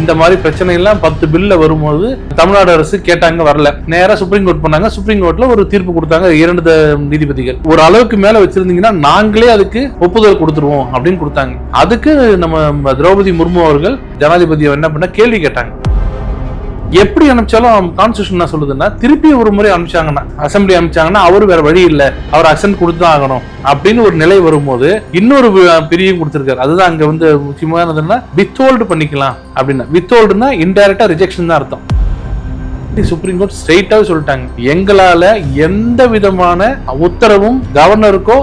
இந்த மாதிரி பிரச்சனை எல்லாம் பத்து பில்ல வரும்போது தமிழ்நாடு அரசு கேட்டாங்க வரல. நேரா சுப்ரீம் கோர்ட் பண்ணாங்க சுப்ரீம் கோர்ட்ல ஒரு தீர்ப்பு கொடுத்தாங்க இரண்டு நீதிபதிகள். ஒரு அளவுக்கு மேல வச்சிருந்தீங்கன்னா நாங்களே அதுக்கு ஒப்புதல் கொடுத்துருவோம் அப்படின்னு கொடுத்தாங்க. அதுக்கு நம்ம திரௌபதி முர்மு அவர்கள் ஜனாதிபதியை என்ன பண்ண கேள்வி கேட்டாங்க. எப்படி அனுப்பிச்சாலும் கான்ஸ்டியூஷன் என்ன சொல்லுதுன்னா திருப்பி ஒரு முறை அனுப்பிச்சாங்கன்னா அசெம்பிளி அனுப்பிச்சாங்கன்னா அவர் வேற வழி இல்லை. அவர் அசன்ட் கொடுத்து தான் ஆகணும். அப்படின்னு ஒரு நிலை வரும்போது இன்னொரு பிரியும் பிரிவும் அதுதான் அங்க வந்து முக்கியமானதுன்னா வித்ஹோல்டு பண்ணிக்கலாம் அப்படின்னா. வித்ஹோல்டுனா இன்டைரக்டா ரிஜெக்ஷன் தான் அர்த்தம். சுப்ரீம் கோர்ட் ஸ்ட்ரெயிட்டாவே சொல்லிட்டாங்க. எங்களால எந்த விதமான உத்தரவும் கவர்னருக்கோ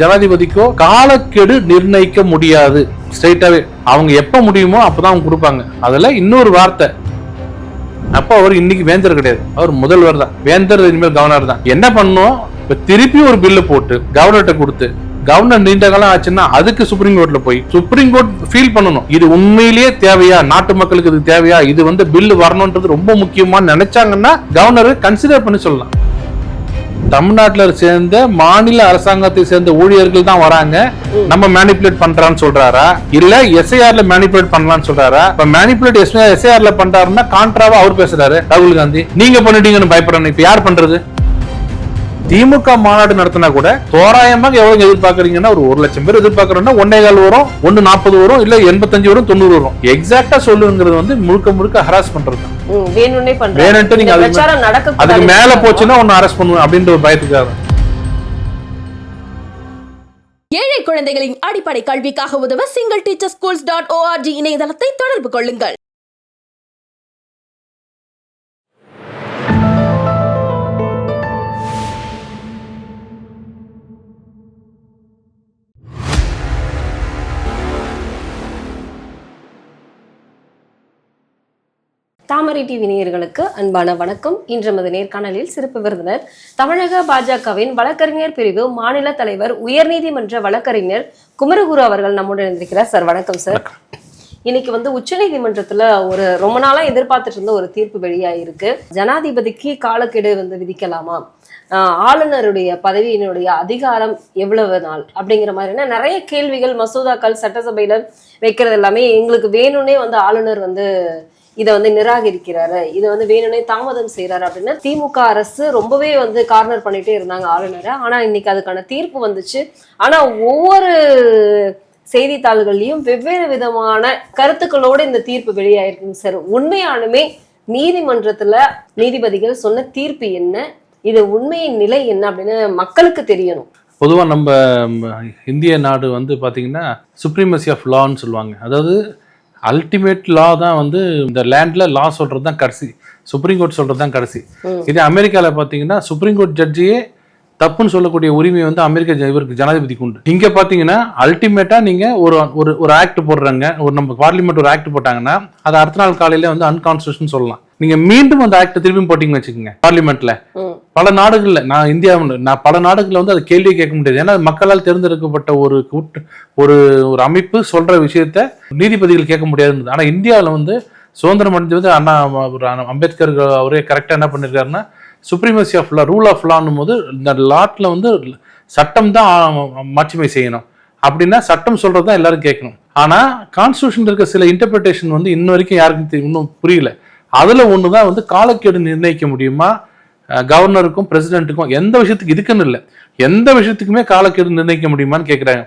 ஜனாதிபதிக்கோ காலக்கெடு நிர்ணயிக்க முடியாது. ஸ்ட்ரெயிட்டாவே அவங்க எப்ப முடியுமோ அப்பதான் அவங்க கொடுப்பாங்க. அதுல இன்னொரு வார்த்தை அப்போ அவர் இன்னைக்கு வேந்தர் கிடையாது. அவர் முதல்வர் தான். வேந்தர் இனிமேல் கவர்னர் தான். என்ன பண்ணோம் இப்ப திருப்பி ஒரு பில்லு போட்டு கவர்னர்கிட்ட கொடுத்து கவர்னர் நீண்ட காலம் ஆச்சுன்னா அதுக்கு சுப்ரீம் கோர்ட்ல போய் சுப்ரீம் கோர்ட் ஃபீல் பண்ணணும். இது உண்மையிலேயே தேவையா? நாட்டு மக்களுக்கு இது தேவையா? இது வந்து பில்லு வரணும்ன்றது ரொம்ப முக்கியமா நினைச்சாங்கன்னா கவர்னர் கன்சிடர் பண்ணி சொல்லலாம். தமிழ்நாட்டுல சேர்ந்த மாநில அரசாங்கத்தை சேர்ந்த ஊழியர்கள் தான் வராங்க. நம்ம மேனிபுலேட் பண்றான்னு சொல்றாரா? இல்ல எஸ்ஐஆர்ல மேனிபுலேட் பண்ணலாம்னு சொல்றாரா? இப்ப மேனிபுலேட் எஸ்ஐஆர்ல பண்றாருன்னா கான்ட்ராவா அவர் பேசுறாரு. ராகுல் காந்தி. நீங்க பண்ணிட்டீங்கன்னு பயப்படுறேன். இப்ப யார் பண்றது? திமுக மாநாடு நடத்தினா கூட தோராயமாக எவ்வளவு எதிர்பார்க்கறீங்கன்னா ஒரு ஒரு லட்சம் பேர் எதிர்பார்க்கறோம்னா ஒன்னே கால் வரும் ஒன்னு நாற்பது வரும் இல்ல எண்பத்தஞ்சு வரும் தொண்ணூறு வரும். எக்ஸாக்டா சொல்லுங்கிறது வந்து முழுக்க முழுக்க ஹராஸ் பண்றது வேணும்ட்டு நீங்க அதுக்கு மேல போச்சுன்னா ஒன்னு அரெஸ்ட் பண்ணுவேன் அப்படின்ற ஒரு பயத்துக்காக. ஏழை குழந்தைகளின் அடிப்படை கல்விக்காக உதவ single teacher schools dot O R G இணையதளத்தை தொடர்பு கொள்ளுங்கள். தாமரை டிவி நேயர்களுக்கு அன்பான வணக்கம். இன்று நமது நேர்காணலில் சிறப்பு விருந்தினர் தமிழக பாஜகவின் வழக்கறிஞர் பிரிவு மாநில தலைவர் உயர்நீதிமன்ற வழக்கறிஞர் குமரகுரு அவர்கள் நம்முடன் இருந்திருக்கிறார் சார் வணக்கம் சார். இன்னைக்கு வந்து உச்சநீதிமன்றத்துல ஒரு ரொம்ப நாளா எதிர்பார்த்துட்டு இருந்த ஒரு தீர்ப்பு வெளியாயிருக்கு. ஜனாதிபதிக்கு காலக்கெடு வந்து விதிக்கலாமா? ஆளுநருடைய பதவியினுடைய அதிகாரம் எவ்வளவு நாள்? அப்படிங்கிற மாதிரியான நிறைய கேள்விகள் மசோதாக்கள் சட்டசபையில வைக்கிறது எல்லாமே எங்களுக்கு வேணும்னே வந்து ஆளுநர் வந்து இதை வந்து நிராகரிக்கிறாரு. இதை வந்து வேணும்னே தாமதம் செய்யறாரு அப்படின்னு திமுக அரசு ரொம்பவே வந்து கார்னர் பண்ணிட்டே இருந்தாங்க ஆளுநரை. ஆனா இன்னைக்கு அதுக்கான தீர்ப்பு வந்துச்சு. ஆனா ஒவ்வொரு செய்தித்தாள்கள்லயும் வெவ்வேறு விதமான கருத்துக்களோடு இந்த தீர்ப்பு வெளியாயிருக்குங்க சார். உண்மையானுமே நீதிமன்றத்துல நீதிபதிகள் சொன்ன தீர்ப்பு என்ன? இது உண்மையின் நிலை என்ன அப்படின்னு மக்களுக்கு தெரியணும். பொதுவா நம்ம இந்திய நாடு வந்து பாத்தீங்கன்னா சுப்ரீமசி ஆஃப் லான்னு சொல்லுவாங்க. அதாவது அல்டிமேட் லா தான் வந்து இந்த லேண்ட்ல லா சொல்றது தான் கடைசி. சுப்ரீம் கோர்ட் சொல்றது தான் கடைசி. இதே அமெரிக்கால பாத்தீங்கன்னா சுப்ரீம் கோர்ட் ஜட்ஜியே தப்புன்னு சொல்லக்கூடிய உரிமை வந்து அமெரிக்க இவருக்கு ஜனாதிபதிக்கு உண்டு. இங்க பாத்தீங்கன்னா அல்டிமேட்டா நீங்க ஒரு ஒரு ஒரு ஆக்ட் போடுறாங்க ஒரு நம்ம பார்லிமெண்ட் ஒரு ஆக்ட் போட்டாங்கன்னா அது அடுத்த நாள் காலையில வந்து அன்கான்ஸ்டியூஷன் சொல்லலாம். நீங்க மீண்டும் அந்த ஆக்ட் திரும்பி போட்டீங்கன்னு வச்சுக்கோங்க பார்லிமெண்ட்ல ம். பல நாடுகளில் நான் இந்தியா நான் பல நாடுகளில் வந்து அது கேள்வி கேட்க முடியாது. ஏன்னா மக்களால் தேர்ந்தெடுக்கப்பட்ட ஒரு கூட்டு ஒரு ஒரு அமைப்பு சொல்கிற விஷயத்த நீதிபதிகள் கேட்க முடியாது ஆனால் இந்தியாவில் வந்து சுதந்திரம் அடைஞ்சு வந்து அண்ணா ஒரு அம்பேத்கர் அவரே கரெக்டாக என்ன பண்ணியிருக்காருன்னா supremacy of law rule of லான்னும் போது இந்த லாட்டில் வந்து சட்டம் தான் மாட்சிமை செய்யணும். அப்படின்னா சட்டம் சொல்கிறது தான் எல்லாரும் கேட்கணும். ஆனால் கான்ஸ்டியூஷன் இருக்க சில இன்டர்பிரிட்டேஷன் வந்து இன்ன வரைக்கும் யாருக்கும் இன்னும் புரியல. அதில் ஒன்று தான் வந்து காலக்கெடு நிர்ணயிக்க முடியுமா? கவர்னருக்கும் பிரசிடென்ட்டுக்கும் எந்த விஷயத்துக்கு இதுக்குன்னு இல்லை. எந்த விஷயத்துக்குமே காலக்கெடு நிர்ணயிக்க முடியுமான்னு கேட்குறாங்க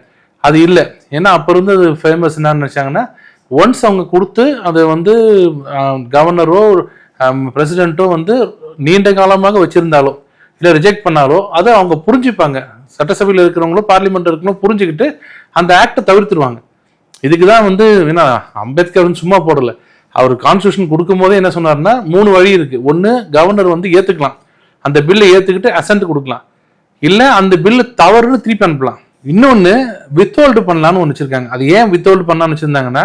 அது இல்லை. ஏன்னா அப்போ இருந்து அது ஃபேமஸ் என்னன்னு நினச்சாங்கன்னா ஒன்ஸ் அவங்க கொடுத்து அதை வந்து கவர்னரோ பிரசிடென்ட்டோ வந்து நீண்ட காலமாக வச்சிருந்தாலோ இல்லை ரிஜெக்ட் பண்ணாலோ அதை அவங்க புரிஞ்சுப்பாங்க. சட்டசபையில் இருக்கிறவங்களோ பார்லிமெண்ட் இருக்கிறவங்களோ புரிஞ்சுக்கிட்டு அந்த ஆக்டை தவிர்த்துருவாங்க. இதுக்கு தான் வந்து என்ன அம்பேத்கர் வந்து சும்மா போடலை. அவர் கான்ஸ்டியூஷன் கொடுக்கும் போதே என்ன சொன்னார்னா மூணு வழி இருக்குது ஒன்று கவர்னர் வந்து ஏற்றுக்கலாம் அந்த பில்லை ஏற்றுக்கிட்டு அசன்ட் கொடுக்கலாம். இல்லை அந்த பில்லு தவறுன்னு திருப்பி அனுப்பலாம். இன்னொன்று வித்ஹோல்டு பண்ணலான்னு ஒன்று வச்சிருக்காங்க. அது ஏன் வித்ஹோல்டு பண்ணலாம்னு வச்சுருந்தாங்கன்னா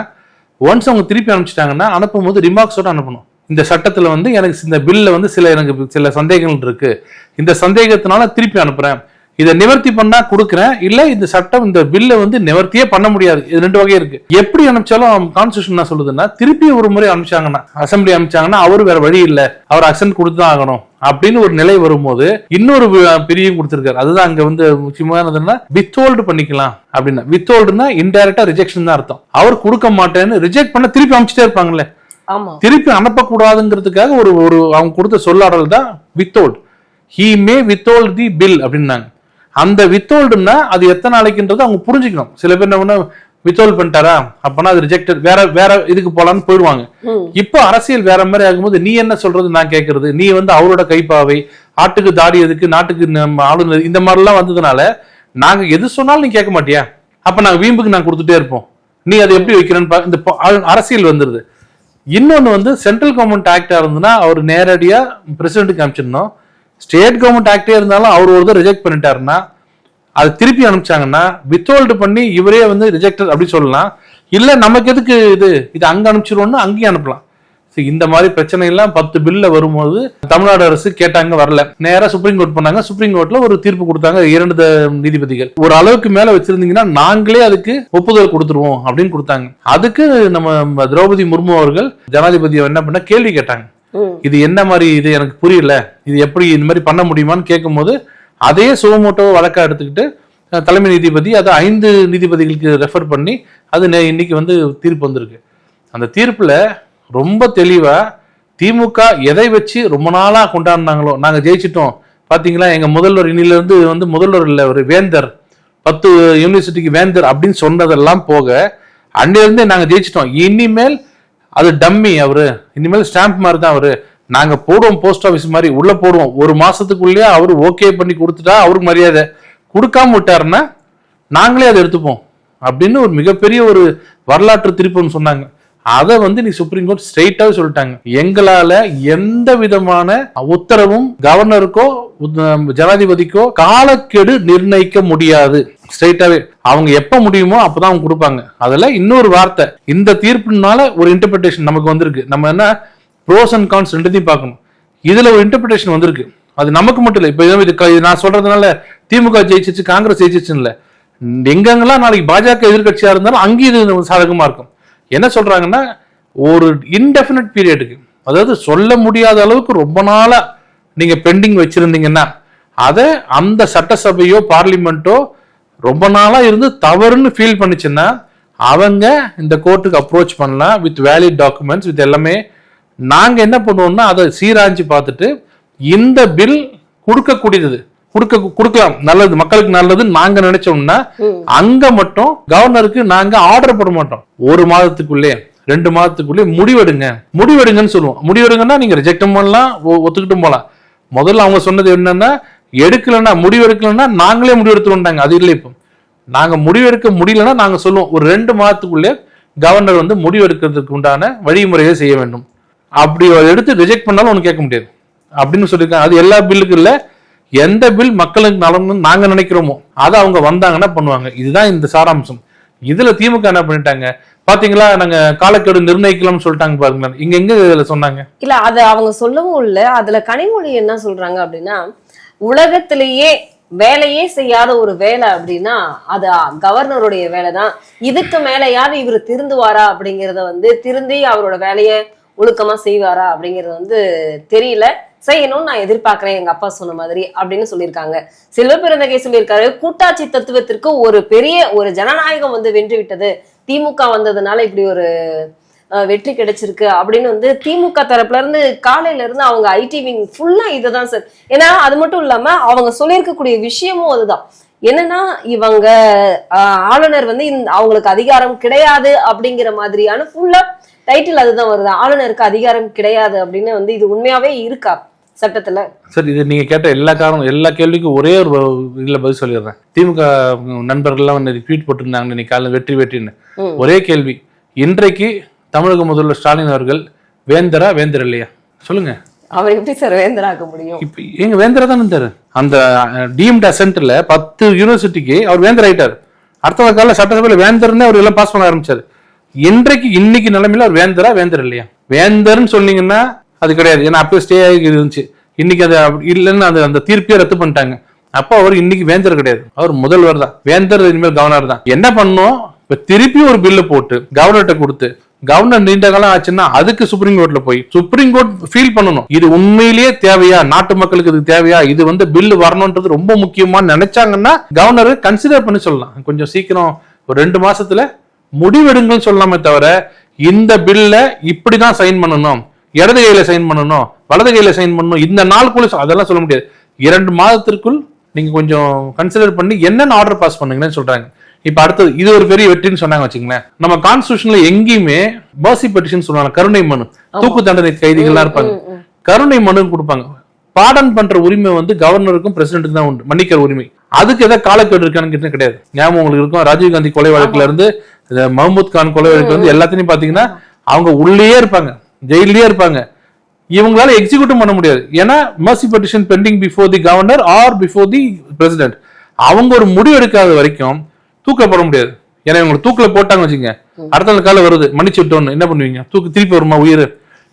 ஒன்ஸ் அவங்க திருப்பி அனுப்பிச்சிட்டாங்கன்னா அனுப்பும்போது ரிமார்க்ஸோட அனுப்பணும். இந்த சட்டத்தில் வந்து எனக்கு இந்த பில்லில் வந்து சில எனக்கு சில சந்தேகங்கள் இருக்குது இந்த சந்தேகத்தினால திருப்பி அனுப்புகிறேன் இதை நிவர்த்தி பண்ணா கொடுக்குறேன். இல்ல இந்த சட்டம் இந்த பில்லை வந்து நிவர்த்தியே பண்ண முடியாது. இது ரெண்டு வகை இருக்கு. எப்படி அனுப்பிச்சாலும் கான்ஸ்டியூஷன் என்ன சொல்லுதுன்னா திருப்பி ஒரு முறை அனுப்பிச்சாங்கன்னா அசம்பிளி அனுப்பிச்சாங்கன்னா அவரு வேற வழி இல்ல. அவர் அசன்ட் கொடுத்து தான் ஆகணும். அப்படின்னு ஒரு நிலை வரும்போது இன்னொரு பிரிவும் கொடுத்திருக்காரு. அதுதான் அங்க வந்து முக்கியமானதுன்னா வித்ஹோல்டு பண்ணிக்கலாம் அப்படின்னா. வித்ஹோல்டுனா இன்டைரக்டா ரிஜெக்ஷன் தான் அர்த்தம். அவர் கொடுக்க மாட்டேன்னு ரிஜெக்ட் பண்ண திருப்பி அனுப்பிச்சிட்டே இருப்பாங்கல்ல. ஆமா. திருப்பி அனுப்பக்கூடாதுங்கிறதுக்காக ஒரு ஒரு அவங்க கொடுத்த சொல்லாடல் தான் வித்தோல்ட் ஹீ மே வித்தோல்ட் தி பில் அப்படின்னாங்க. அந்த வித்தோல்டுன்னா அது எத்தனை நாளைக்குன்றது அவங்க புரிஞ்சுக்கணும். சில பேர் என்ன பண்ணா வித்தோல்ட் பண்ணிட்டாரா? அப்பனா அது ரிஜெக்டட் வேற வேற இதுக்கு போலான்னு போயிடுவாங்க. இப்போ அரசியல் வேற மாதிரி ஆகும்போது நீ என்ன சொல்றது நான் கேட்கறது நீ வந்து அவரோட கைப்பாவை ஆட்டுக்கு தாடி எதுக்கு நாட்டுக்கு நம்ம ஆளுநர் இந்த மாதிரிலாம் வந்ததுனால நாங்க எது சொன்னாலும் நீ கேட்க மாட்டியா? அப்ப நாங்க வீம்புக்கு நாங்க கொடுத்துட்டே இருப்போம். நீ அதை எப்படி வைக்கிறேன்னு இந்த அரசியல் வந்துருது. இன்னொன்னு வந்து சென்ட்ரல் கவர்மெண்ட் ஆக்டா இருந்ததுன்னா அவர் நேரடியா பிரசிடென்ட்டுக்கு அனுப்பிச்சிடணும். ஸ்டேட் கவர்மெண்ட் ஆக்டே இருந்தாலும் அவர் ஒரு ரிஜெக்ட் பண்ணிட்டாருன்னா அது திருப்பி அனுப்பிச்சாங்கன்னா வித்ஹோல்டு பண்ணி இவரே வந்து ரிஜெக்டட் அப்படி சொல்லலாம். இல்லை நமக்கு எதுக்கு இது? இது அங்கே அனுப்பிச்சிருவோம்னு அங்கேயும் அனுப்பலாம். ஸோ இந்த மாதிரி பிரச்சனை எல்லாம் பத்து பில்ல வரும்போது தமிழ்நாடு அரசு கேட்டாங்க வரல. நேராக சுப்ரீம் கோர்ட் பண்ணாங்க சுப்ரீம் கோர்ட்ல ஒரு தீர்ப்பு கொடுத்தாங்க. இரண்டு நீதிபதிகள். ஒரு அளவுக்கு மேல வச்சிருந்தீங்கன்னா நாங்களே அதுக்கு ஒப்புதல் கொடுத்துருவோம் அப்படின்னு கொடுத்தாங்க. அதுக்கு நம்ம திரௌபதி முர்மு அவர்கள் ஜனாதிபதி என்ன பண்ண கேள்வி கேட்டாங்க. இது என்ன மாதிரி இது எனக்கு புரியல. இது எப்படி இந்த மாதிரி பண்ண முடியுமான்னு கேட்கும்போது அதே சுகமோட்டோ வழக்கா எடுத்துக்கிட்டு தலைமை நீதிபதி அதை ஐந்து நீதிபதிகளுக்கு ரெஃபர் பண்ணி அது இன்னைக்கு வந்து தீர்ப்பு வந்திருக்கு. அந்த தீர்ப்பில் ரொம்ப தெளிவா திமுக எதை வச்சு ரொம்ப நாளா கொண்டாடினாங்களோ நாங்கள் ஜெயிச்சிட்டோம். பார்த்தீங்களா எங்க முதல்வர் இன்னிலிருந்து வந்து முதல்வர் இல்லை ஒரு வேந்தர். பத்து யூனிவர்சிட்டிக்கு வேந்தர் அப்படின்னு சொன்னதெல்லாம் போக அன்னிலிருந்தே நாங்கள் ஜெயிச்சிட்டோம். இனிமேல் அது டம்மி அவரு. இனிமேல் ஸ்டாம்ப் மாதிரி தான் அவரு. நாங்க போடுவோம் போஸ்ட் ஆஃபீஸ் மாதிரி உள்ள போடுவோம். ஒரு மாசத்துக்குள்ளேயே அவர் ஓகே பண்ணி கொடுத்துட்டா அவருக்கு மரியாதை. கொடுக்காம விட்டாருன்னா நாங்களே அதை எடுத்துப்போம். அப்படின்னு ஒரு மிகப்பெரிய ஒரு வரலாற்று திருப்பம்னு சொன்னாங்க. அதை வந்து நீ சுப்ரீம் கோர்ட் ஸ்ட்ரெயிட்டாவே சொல்லிட்டாங்க. எங்களால எந்த விதமான உத்தரவும் கவர்னருக்கோ ஜனாதிபதிக்கோ காலக்கெடு நிர்ணயிக்க முடியாது. ஸ்ட்ரெயிட்டாவே அவங்க எப்ப முடியுமோ அப்பதான் அவங்க கொடுப்பாங்க. அதுல இன்னொரு வார்த்தை இந்த தீர்ப்புனால ஒரு இன்டர்பிரிட்டேஷன் நமக்கு வந்திருக்கு. நம்ம என்ன ப்ரோஸ் அண்ட் கான்ஸ் ரெண்டுத்தையும் பார்க்கணும். இதுல ஒரு இன்டர்பிரிட்டேஷன் வந்திருக்கு. அது நமக்கு மட்டும் இல்லை இப்போ இது க- நான் சொல்றதுனால திமுக ஜெயிச்சிச்சு காங்கிரஸ் ஜெயிச்சிச்சுன்னு இல்லை எங்கெங்கெல்லாம் நாளைக்கு பாஜக எதிர்க்கட்சியா இருந்தாலும் அங்கேயும் இது சாதகமா இருக்கும். என்ன சொல்றாங்கன்னா ஒரு இன்டெஃபினட் பீரியடுக்கு அதாவது சொல்ல முடியாத அளவுக்கு ரொம்ப நாளா நீங்க பெண்டிங் வச்சிருந்தீங்கன்னா அதை அந்த சட்டசபையோ பார்லிமெண்ட்டோ ரொம்ப நாளா இருந்து தவறுன்னு ஃபீல் பண்ணுச்சுன்னா அவங்க இந்த கோர்ட்டுக்கு அப்ரோச் பண்ணலாம் வித் வேலிட் டாக்குமெண்ட்ஸ் வித் எல்லாமே. நாங்க என்ன பண்ணுவோம்னா அதை சீராஞ்சி பார்த்துட்டு இந்த பில் கொடுக்கக்கூடியது கொடுக்க கொடுக்கலாம் நல்லது மக்களுக்கு நல்லதுன்னு நாங்க நினைச்சோம்னா அங்க மட்டும் கவர்னருக்கு நாங்க ஆர்டர் போட மாட்டோம். ஒரு மாதத்துக்குள்ளே ரெண்டு மாதத்துக்குள்ளே முடிவெடுங்க. முடிவெடுங்கன்னு சொல்லுவோம். முடிவெடுங்கன்னா நீங்க ரிஜெக்டும் பண்ணலாம் ஒத்துக்கிட்டும் போலாம் முதல்ல அவங்க சொன்னது என்னன்னா எடுக்கலைன்னா முடிவெடுக்கலைன்னா நாங்களே முடிவெடுத்துருவோம்ட்டாங்க அது இல்லை இப்போ. நாங்க முடிவெடுக்க முடியலன்னா நாங்கள் சொல்லுவோம் ஒரு ரெண்டு மாதத்துக்குள்ளே கவர்னர் வந்து முடிவெடுக்கிறதுக்கு உண்டான வழிமுறையை செய்ய வேண்டும். அப்படி எடுத்து ரிஜெக்ட் பண்ணாலும் ஒன்று கேட்க முடியாது. அப்படின்னு சொல்லியிருக்காங்க. அது எல்லா பில்லுக்கும் இல்லை. எந்த பில் மக்களுக்கு நலம்னு நாங்கள் நினைக்கிறோமோ அதை அவங்க வந்தாங்கன்னா பண்ணுவாங்க. இதுதான் இந்த சாராம்சம். இதில் திமுக என்ன பண்ணிட்டாங்க? பாத்தீங்களா நாங்க காலக்கெடு நிர்ணயிக்கலாம்னு சொல்லிட்டாங்க பாருங்களேன். இங்க எங்க இதுல சொன்னாங்க? இல்ல அது அவங்க சொல்லவும் இல்ல. அதுல கனிமொழி என்ன சொல்றாங்க அப்படின்னா உலகத்திலேயே வேலையே செய்யாத ஒரு வேலை அப்படின்னா அது கவர்னருடைய வேலை தான் இதுக்கு மேலையாவது இவர் திருந்துவாரா அப்படிங்கறத வந்து திருந்தி அவரோட வேலையை ஒழுக்கமா செய்வாரா அப்படிங்கறது வந்து தெரியல. செய்யணும்னு நான் எதிர்பார்க்கிறேன் எங்க அப்பா சொன்ன மாதிரி அப்படின்னு சொல்லியிருக்காங்க. செல்வப்பிறந்தகை சொல்லியிருக்காரு கூட்டாட்சி தத்துவத்திற்கு ஒரு பெரிய ஒரு ஜனநாயகம் வந்து வென்று விட்டது திமுக வந்ததுனால இப்படி ஒரு வெற்றி கிடைச்சிருக்கு அப்படின்னு வந்து திமுக தரப்புல இருந்து காலையில இருந்து அவங்க ஐடி விங் ஃபுல்லா இதுதான் சார். ஏன்னா அது மட்டும் இல்லாம அவங்க சொல்லியிருக்கக்கூடிய விஷயமும் அதுதான். என்னன்னா இவங்க ஆளுநர் வந்து அவங்களுக்கு அதிகாரம் கிடையாது அப்படிங்கிற மாதிரியான ஃபுல்லா டைட்டில் அதுதான் வருது. ஆளுநருக்கு அதிகாரம் கிடையாது அப்படின்னு வந்து இது உண்மையாவே இருக்கா சட்டத்துல? சார் இது நீங்க கேட்ட எல்லா காரணம் எல்லா கேள்விக்கும் ஒரே ஒரு இதுல பதில் சொல்லிடுறேன். திமுக நண்பர்கள்லாம் வந்து ட்வீட் போட்டிருந்தாங்க இன்னைக்கு காலையில் வெற்றி வெற்றின்னு. ஒரே கேள்வி இன்றைக்கு தமிழக முதல்வர் ஸ்டாலின் அவர்கள் வேந்தரா வேந்தர் இல்லையா? சொல்லுங்க. அவர் எப்படி சார் வேந்தராக்க முடியும்? இப்ப எங்க வேந்தரா தானே இருந்தாரு? அந்த டீம்ட் அசென்ட்ல பத்து யூனிவர்சிட்டிக்கு அவர் வேந்தர் ஆயிட்டார். அடுத்த கால சட்டசபையில வேந்தர்னே அவர் எல்லாம் பாஸ் பண்ண ஆரம்பிச்சாரு. இன்றைக்கு இன்னைக்கு நிலைமையில அவர் வேந்தரா வேந்தர் இல்லையா? வேந்தர்னு சொன்னீங்கன்னா அது கிடையாது. ஏன்னா அப்போ ஸ்டே ஆகி இருந்துச்சு இன்னைக்கு அது இல்லைன்னு அது அந்த தீர்ப்பையே ரத்து பண்ணிட்டாங்க. அப்போ அவர் இன்னைக்கு வேந்தர் கிடையாது. அவர் முதல்வர் தான். வேந்தர் இனிமேல் கவர்னர் தான். என்ன பண்ணோம்? இப்ப திருப்பி ஒரு பில்லு போட்டு கவர்னர்கிட்ட கொடுத்து கவர்னர் நீண்ட காலம் ஆச்சுன்னா அதுக்கு சுப்ரீம் கோர்ட்ல போய் சுப்ரீம் கோர்ட் ஃபீல் பண்ணணும். இது உண்மையிலேயே தேவையா? நாட்டு மக்களுக்கு இது தேவையா? இது வந்து பில்லு வரணும்ன்றது ரொம்ப முக்கியமா நினைச்சாங்கன்னா கவர்னர் கன்சிடர் பண்ணி சொல்லலாம். கொஞ்சம் சீக்கிரம் ஒரு ரெண்டு மாசத்துல முடிவெடுங்கன்னு சொல்லலாமே தவிர இந்த பில்ல இப்படிதான் சைன் பண்ணணும். இடது கையில சைன் பண்ணணும். வலது கையில சைன் பண்ணணும். இந்த நாளுக்குள்ள அதெல்லாம் சொல்ல முடியாது. இரண்டு மாதத்திற்குள் நீங்க கொஞ்சம் கன்சிடர் பண்ணி என்னென்ன ஆர்டர் பாஸ் பண்ணுங்கன்னு சொல்றாங்க. இப்ப அடுத்தது இது ஒரு பெரிய வெற்றின்னு சொன்னாங்க வச்சுங்களேன் நம்ம கான்ஸ்டியூஷன்ல எங்கேயுமே பர்சி பெட்டிஷன் சொல்லுவாங்க கருணை மனு. தூக்கு தண்டனை கைதிகள்லாம் இருப்பாங்க. கருணை மனு கொடுப்பாங்க. பாடன் பண்ற உரிமை வந்து கவர்னருக்கும் பிரசிடென்ட்டுக்கு தான் உண்டு. மன்னிக்கிற உரிமை. அதுக்கு ஏதாவது காலக்கெடு இருக்கான்னு கிடையாது. ஞாபகம் உங்களுக்கு இருக்கும். ராஜீவ்காந்தி கொலை வழக்குல இருந்து மஹமூத் கான் கொலை வழக்குல இருந்து எல்லாத்தையும் பாத்தீங்கன்னா அவங்க உள்ளேயே இருப்பாங்க. ஜெயிலே இருப்பாங்க. இவங்களால எக்ஸிக்யூட்டும் பண்ண முடியாது. ஏன்னா mercy petition pending before the governor or before the president அவங்க ஒரு முடிவு எடுக்காத வரைக்கும் தூக்கில் போட முடியாது. ஏன்னா இவங்க தூக்கில போட்டாங்க வச்சுங்க அடுத்த நாள் காலம் வருது மன்னிச்சு விட்டோன்னு என்ன பண்ணுவீங்க? தூக்கு திருப்பி வருமா உயிர்?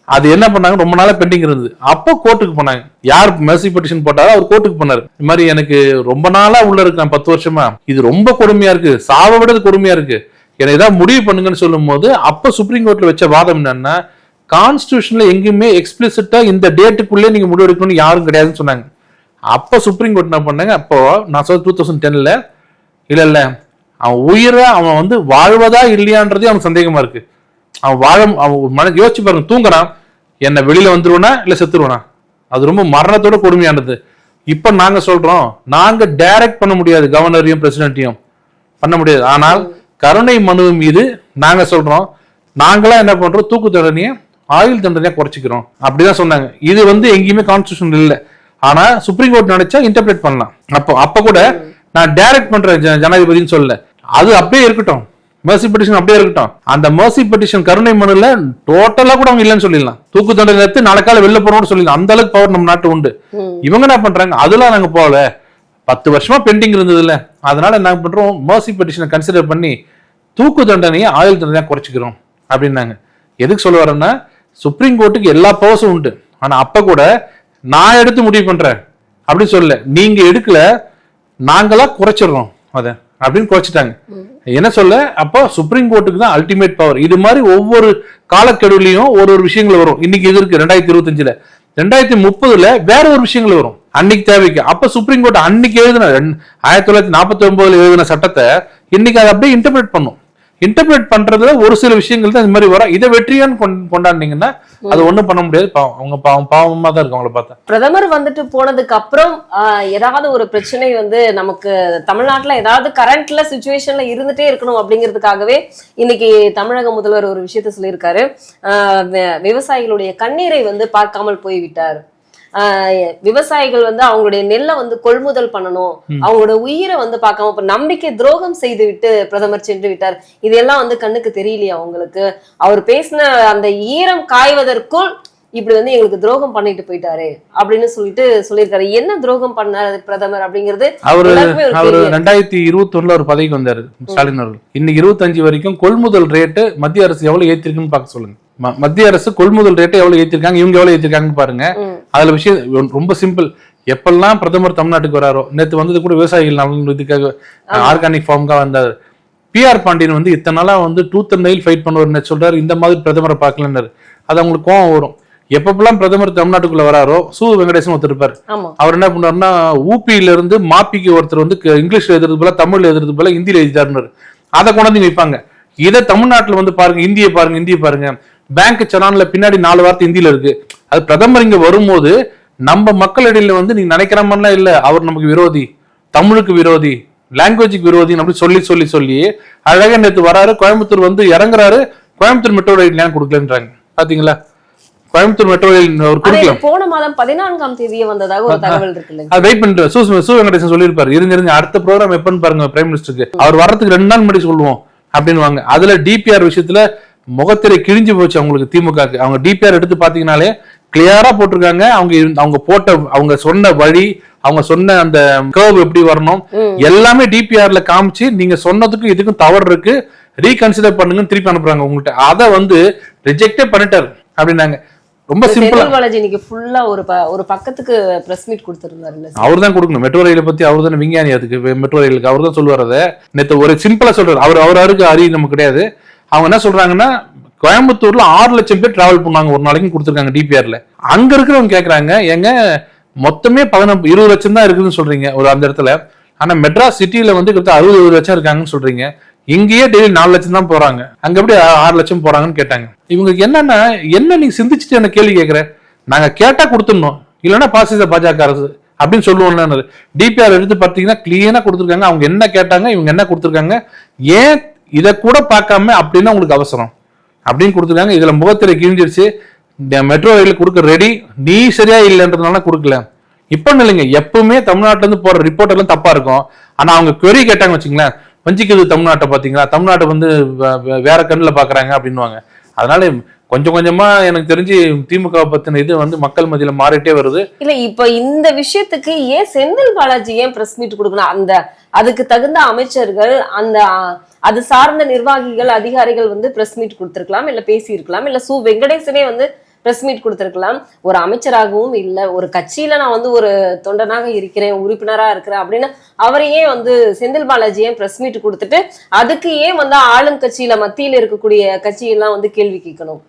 அது என்ன பண்ணாங்க? ரொம்ப நாளா பெண்டிங் இருந்தது. அப்போ கோர்ட்டுக்கு போனாங்க. யார் மெர்சி பெட்டிஷன் போட்டாரோ அவர் கோர்ட்டுக்கு போனாரு. இந்த மாதிரி எனக்கு ரொம்ப நாளா உள்ள இருக்கேன் பத்து வருஷமா. இது ரொம்ப கொடுமையா இருக்கு. சாவ விட கொடுமையா இருக்கு. என்னை ஏதாவது முடிவு பண்ணுங்கன்னு சொல்லும் போது அப்ப சுப்ரீம் கோர்ட்ல வச்ச வாதம் என்னன்னா கான்ஸ்டியூஷன்ல எங்கேயுமே எக்ஸ்பிளிசிட்டா இந்த டேட்டுக்குள்ளே நீங்க முடிவு எடுக்கணும்னு யாரும் கிடையாதுன்னு சொன்னாங்க. அப்ப சுப்ரீம் கோர்ட் என்ன பண்ணாங்க? அப்போ நான் சொல்ல டூ தௌசண்ட் டென்ல இல்ல இல்ல. அவன் உயிரை அவன் வந்து வாழ்வதா இல்லையான்றதே அவனுக்கு சந்தேகமா இருக்கு. அவன் வாழ அவன் மன யோசிச்சு பாருங்க தூங்குறான் என்ன வெளியில வந்துருவனா இல்ல செத்துருவனா? அது ரொம்ப மரணத்தோட கொடுமையானது. இப்ப நாங்க சொல்றோம் நாங்க டைரக்ட் பண்ண முடியாது கவர்னரையும் பிரசிடென்ட்டையும் பண்ண முடியாது. ஆனால் கருணை மனு மீது நாங்க சொல்றோம் நாங்களா என்ன பண்றோம் தூக்கு தண்டனையை ஆயுள் தண்டனையா குறைச்சிக்கிறோம். அப்படிதான் சொன்னாங்க. இது வந்து எங்கேயுமே கான்ஸ்டியூஷன் இல்லை. ஆனா சுப்ரீம் கோர்ட் நினைச்சா இன்டர்பிரேட் பண்ணலாம். அப்போ அப்ப கூட நான் டைரக்ட் பண்றேன் ஜ- ஜனாதிபதின்னு சொல்லல. அது அப்படியே இருக்கட்டும். Mercy பெட்டிஷன் அப்படியே இருக்கட்டும். அந்த mercy பெட்டிஷன் கருணை மனுல டோட்டலா கூட அவங்க இல்லைன்னு சொல்லிடலாம். தூக்கு தண்டனை எடுத்து நாளைக்கால வெளில போறோம்னு சொல்லிடலாம். அந்த அளவுக்கு பவர் நம்ம நாட்டு உண்டு. இவங்க என்ன பண்றாங்க? அதெல்லாம் நாங்க போகல. பத்து வருஷமா பெண்டிங் இருந்தது இல்ல அதனால என்ன பண்றோம்? Mercy பெட்டிஷனை கன்சிடர் பண்ணி தூக்கு தண்டனையை ஆயுள் தண்டனையா குறைச்சிக்கிறோம் அப்படின்னாங்க. எதுக்கு சொல்ல வரேன்னா சுப்ரீம் கோர்ட்டுக்கு எல்லா பவர்ஸும் உண்டு. ஆனா அப்ப கூட நான் எடுத்து முடிவு பண்றேன். அப்படின்னு சொல்லல. நீங்க எடுக்கல. நாங்களா குறைச்சிடுறோம் அதை. அப்படின்னு குறைச்சிட்டாங்க. என்ன சொல்ல? அப்போ சுப்ரீம் கோர்ட்டுக்கு தான் அல்டிமேட் பவர் இது மாதிரி ஒவ்வொரு காலக்கெடுவிலையும் ஒரு ஒரு விஷயங்கள் வரும். இன்னைக்கு இது இருக்கு ரெண்டாயிரத்தி இருபத்தஞ்சுல. ரெண்டாயிரத்தி முப்பதுல வேற ஒரு விஷயங்கள் வரும். அன்னைக்கு தேவைக்கு. அப்ப சுப்ரீம் கோர்ட் அன்னைக்கு எழுதின ஆயிரத்தி தொள்ளாயிரத்தி நாற்பத்தி ஒன்பதுல எழுதின சட்டத்தை இன்னைக்கு அதை அப்படியே இன்டர்பிரேட் பண்ணும். இன்டர்பிரேட் பண்றதுல ஒரு சில விஷயங்கள் தான் இந்த மாதிரி வரும். இதை வெற்றியான்னு கொண்- கொண்டாடினீங்கன்னா அது ஒண்ணும் பண்ண முடியாது. பாவம். அவங்க பாவம் பாவமா தான் இருக்கு அவங்கள பார்த்தா. பிரதமர் வந்துட்டு போனதுக்கு அப்புறம் ஏதாவது ஒரு பிரச்சனை வந்து நமக்கு தமிழ்நாட்டுல ஏதாவது கரண்ட்ல சுச்சுவேஷன்ல இருந்துட்டே இருக்கணும் அப்படிங்கிறதுக்காகவே இன்னைக்கு தமிழக முதல்வர் ஒரு விஷயத்த சொல்லியிருக்காரு. விவசாயிகளுடைய கண்ணீரை வந்து பார்க்காமல் போய்விட்டார். விவசாயிகள் வந்து அவங்களுடைய நெல்லை வந்து கொள்முதல் பண்ணணும். அவங்களோட உயிரை வந்து பார்க்காம இப்ப நம்பிக்கை துரோகம் செய்து விட்டு பிரதமர் சென்று விட்டார். இதெல்லாம் வந்து கண்ணுக்கு தெரியலையா உங்களுக்கு அவர் பேசின அந்த ஈரம் காய்வதற்குள் இப்படி வந்து எங்களுக்கு துரோகம் பண்ணிட்டு போயிட்டாரு அப்படின்னு சொல்லிட்டு சொல்லியிருக்காரு. என்ன துரோகம் பண்ணாரு பிரதமர் அப்படிங்கிறது அவரு அவரு. ரெண்டாயிரத்தி இருபத்தி ஒண்ணுல ஒரு பதவிக்கு வந்தாரு ஸ்டாலின் அவர்கள். இன்னைக்கு இருபத்தஞ்சு வரைக்கும் கொள்முதல் ரேட்டு மத்திய அரசு எவ்வளவு ஏத்திருக்குன்னு பார்க்க சொல்லுங்க. மத்திய அரசு கொள்முதல் ரேட்டை எவ்வளவு ஏத்திருக்காங்க இவங்க எவ்வளவு ஏத்திருக்காங்கன்னு பாருங்க. அதுல விஷயம் ரொம்ப சிம்பிள். எப்பெல்லாம் பிரதமர் தமிழ்நாட்டுக்கு வராரோ நேத்து வந்தது கூட விவசாயிகள் நலன் இதுக்காக ஆர்கானிக் ஃபார்முக்காக வந்தாரு. பிஆர் பாண்டியன் வந்து இத்தனை நாளா வந்து டூத் அண்ட் நெயில் ஃபைட் பண்ணுவார் சொல்றாரு இந்த மாதிரி பிரதமரை பார்க்கலன்னாரு. அது அவங்களுக்கு கோவம் வரும். எப்பப்பெல்லாம் பிரதமர் தமிழ்நாட்டுக்குள்ள வராரோ சு வெங்கடேசன் ஒருத்தர் இருப்பாரு. அவர் என்ன பண்ணாருன்னா ஊபியில இருந்து மாப்பிக்கு ஒருத்தர் வந்து இங்கிலீஷ்ல எழுதுறது போல தமிழ்ல எழுதுறது போல ஹிந்தியில எழுதிட்டாருன்னு அதை கொண்டாந்து வைப்பாங்க. இதை தமிழ்நாட்டுல வந்து பாருங்க இந்திய பாருங்க இந்திய பாருங்க. பேங்க் சலான்ல பின்னாடி நாலு வார்த்தை ஹிந்தியில இருக்கு. அது பிரதமர் இங்க வரும்போது நம்ம மக்களிடையில வந்து நீங்க நினைக்கிற மாதிரிலாம் இல்ல. அவர் நமக்கு விரோதி. தமிழுக்கு விரோதி. லாங்குவேஜுக்கு விரோதி அப்படி சொல்லி சொல்லி சொல்லி அழகா நேத்து வராரு. கோயம்புத்தூர் வந்து இறங்குறாரு. கோயம்புத்தூர் மெட்ரோ ரயில் ஏன் கொடுக்கலன்றாங்க. பாத்தீங்களா? கோயம்புத்தூர் மெட்ரோ ரயில் ஒரு இது போன மாதம் பதினான்காம் தேதியே வந்ததாக ஒரு தகவல் இருக்குல்ல அது வெயிட் பண்ணிட்டு சு சு வெங்கடேசன் சொல்லியிருப்பாரு. இருங்க அடுத்த ப்ரோக்ராம் எப்பன்னு பாருங்க பிரைம் மினிஸ்டருக்கு அவர் வரதுக்கு ரெண்டு நாள் முன்னாடி சொல்லுவோம் அப்படின்னு வாங்க அதுல டிபிஆர் விஷயத்துல முகத்திரை கிழிஞ்சு போச்சு அவங்களுக்கு திமுகக்கு அவங்க டிபிஆர் எடுத்து பாத்தீங்கன்னாலே கிளியரா போட்டிருக்காங்க. அவங்க அவங்க போட்ட அவங்க சொன்ன வழி அவங்க சொன்ன அந்த கர்வ் எப்படி வரணும். எல்லாமே டிபிஆர்ல காமிச்சு நீங்க சொன்னதுக்கும் இதுக்கும் தவறு இருக்கு. ரீகன்சிடர் பண்ணுங்கன்னு திருப்பி அனுப்புறாங்க உங்கள்கிட்ட அதை வந்து ரிஜெக்டே பண்ணிட்டாரு அப்படின்னாங்க. ரொம்ப சிம்பிளா பாலாஜி இன்னைக்கு ஃபுல்லா ஒரு ஒரு பக்கத்துக்கு பிரஸ் மீட் கொடுத்திருந்தாருல்ல சார் அவர் தான் கொடுக்கணும். மெட்ரோ ரயிலை பத்தி அவர் தானே விஞ்ஞானி அதுக்கு. மெட்ரோ ரயிலுக்கு அவர் தான் சொல்லுவார் அதை. நேற்று ஒரு சிம்பிளா சொல்றாரு. அவர் அவர் அவருக்கு அறிவு நமக்கு கிடையாது. அவங்க என்ன சொல்றாங்கன்னா கோயம்புத்தூர்ல ஆறு லட்சம் பேர் டிராவல் பண்ணாங்க ஒரு நாளைக்கு கொடுத்துருக்காங்க டிபிஆர்ல அங்க இருக்கிறவங்க கேக்குறாங்க எங்க மொத்தமே பதினொன்று இருபது லட்சம் தான் இருக்குதுன்னு சொல்றீங்க ஒரு அந்த இடத்துல. ஆனா மெட்ராஸ் சிட்டியில வந்து கிட்ட அறுபது எழுபது லட்சம் இருக்காங்கன்னு சொல்றீங்க. இங்கேயே டெய்லி நாலு லட்சம் தான் போறாங்க. அங்க எப்படி ஆறு லட்சம் போறாங்கன்னு கேட்டாங்க. இவங்களுக்கு என்னன்னா என்ன நீ சிந்திச்சுட்டு என்ன கேள்வி கேட்குற நாங்க கேட்டா கொடுத்துடணும் இல்லைன்னா பாசிச பாஜக அரசு அப்படின்னு சொல்லுவோம்ல டிபிஆர் எடுத்து பார்த்தீங்கன்னா கிளீனா கொடுத்துருக்காங்க. அவங்க என்ன கேட்டாங்க இவங்க என்ன கொடுத்துருக்காங்க? ஏன் இதை கூட பார்க்காம அப்படின்னா உங்களுக்கு அவசரம். அப்படின்னு கொடுத்துருக்காங்க. இதில் முகத்திரை கிழிஞ்சிருச்சு. இந்த மெட்ரோ ரயில் கொடுக்க ரெடி நீ சரியா இல்லைன்றதுனால கொடுக்கல. இப்போ இல்லைங்க எப்பவுமே தமிழ்நாட்டிலேருந்து இருந்து ரிப்போர்ட் எல்லாம் தப்பாக இருக்கும். ஆனால் அவங்க கொரி கேட்டாங்க வச்சுங்களேன் வஞ்சிக்குது தமிழ்நாட்டை பார்த்தீங்களா? தமிழ்நாட்டை வந்து வேற கண்ணில் பார்க்குறாங்க அப்படின்னுவாங்க. அதனால கொஞ்சம் கொஞ்சமா எனக்கு தெரிஞ்சு திமுக பத்தின இது வந்து மக்கள் மத்தியில மாறிட்டே வருது. இல்ல இப்ப இந்த விஷயத்துக்கு ஏன் செந்தில் பாலாஜி ஏன் பிரஸ் மீட் கொடுக்கணும்? அந்த அதுக்கு தகுந்த அமைச்சர்கள் அந்த அது சார்ந்த நிர்வாகிகள் அதிகாரிகள் வந்து பிரஸ் மீட் கொடுத்திருக்கலாம் இல்ல பேசியிருக்கலாம் இல்ல சு வெங்கடேசனே வந்து பிரஸ் மீட் கொடுத்திருக்கலாம். ஒரு அமைச்சராகவும் இல்ல ஒரு கட்சியில நான் வந்து ஒரு தொண்டனாக இருக்கிறேன் உறுப்பினரா இருக்கிறேன் அப்படின்னு அவரையே வந்து செந்தில் பாலாஜி ஏன் பிரஸ் மீட் கொடுத்துட்டு அதுக்கு ஏன் வந்து ஆளும் கட்சியில மத்தியில இருக்கக்கூடிய கட்சியெல்லாம் வந்து கேள்வி கேட்கணும்?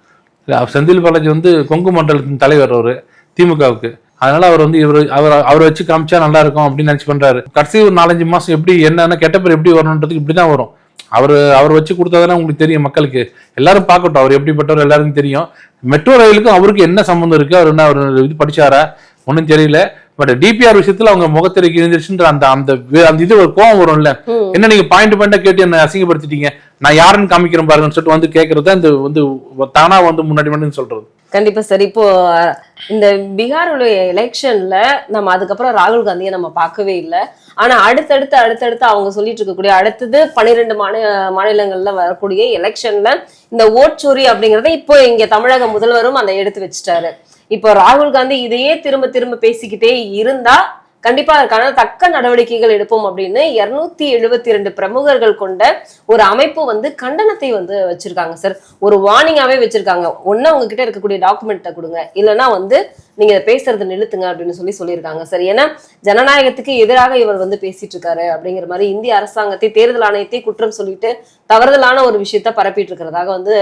செந்தில் பாலாஜி வந்து கொங்கு மண்டலத்தின் தலைவர் அவரு திமுகவுக்கு. அதனால அவர் வந்து இவர் அவர் அவரை வச்சு காமிச்சா நல்லா இருக்கும் அப்படின்னு நினைச்சு பண்றாரு. கடைசி ஒரு நாலஞ்சு மாசம் எப்படி என்னென்ன கெட்ட பேர் எப்படி வரணுன்றதுக்கு இப்படிதான் வரும். அவர் அவர் வச்சு கொடுத்தாதானே உங்களுக்கு தெரியும் மக்களுக்கு. எல்லாரும் பார்க்கட்டும் அவர் எப்படிப்பட்டவர் எல்லாருக்கும் தெரியும். மெட்ரோ ரயிலுக்கும் அவருக்கு என்ன சம்மந்தம் இருக்கு? அவர் என்ன அவர் இது படிச்சாரா? ஒன்றும் தெரியல. பட் டிபிஆர் விஷயத்துல அவங்க முகத்திரைக்கு இருந்துச்சுன்ற அந்த அந்த அந்த இது ஒரு கோவம் வரும்ல. என்ன நீங்க பாயிண்ட் பாயிண்டா கேட்டு என்ன அசிங்கப்படுத்திட்டீங்க? நான் யாருன்னு காமிக்கிறேன் பாருங்கன்னு சொல்லிட்டு வந்து கேட்கறது தான் இந்த வந்து தானா வந்து முன்னாடி முன்னாடி சொல்றது. கண்டிப்பா சார். இப்போ இந்த பீகாருடைய எலெக்ஷன்ல நம்ம அதுக்கப்புறம் ராகுல் காந்தியை நம்ம பார்க்கவே இல்லை. ஆனா அடுத்தடுத்து அடுத்தடுத்து அவங்க சொல்லிட்டு இருக்கக்கூடிய அடுத்தது பன்னிரெண்டு மாநில மாநிலங்கள்ல வரக்கூடிய எலெக்ஷன்ல இந்த ஓட்சோரி அப்படிங்கறத இப்போ இங்க தமிழக முதல்வரும் அதை எடுத்து வச்சுட்டாரு. இப்போ ராகுல் காந்தி இதையே திரும்ப திரும்ப பேசிக்கிட்டே இருந்தா கண்டிப்பா அதற்கான தக்க நடவடிக்கைகள் எடுப்போம் அப்படின்னு இருநூத்தி எழுபத்தி ரெண்டு பிரமுகர்கள் கொண்ட ஒரு அமைப்பு வந்து கண்டனத்தை வந்து வச்சிருக்காங்க சார் ஒரு வார்னிங்காவே வச்சிருக்காங்க. ஒன்னு அவங்க கிட்ட இருக்கக்கூடிய டாக்குமெண்ட்டை கொடுங்க. இல்லைன்னா வந்து நீங்க இதை பேசுறதை நிறுத்துங்க அப்படின்னு சொல்லி சொல்லியிருக்காங்க சார் ஏன்னா ஜனநாயகத்துக்கு எதிராக இவர் வந்து பேசிட்டு இருக்காரு அப்படிங்கிற மாதிரி இந்திய அரசாங்கத்தை தேர்தல் ஆணையத்தை குற்றம் சொல்லிட்டு தவறுதலான ஒரு விஷயத்த பரப்பிட்டு இருக்கிறதாக வந்து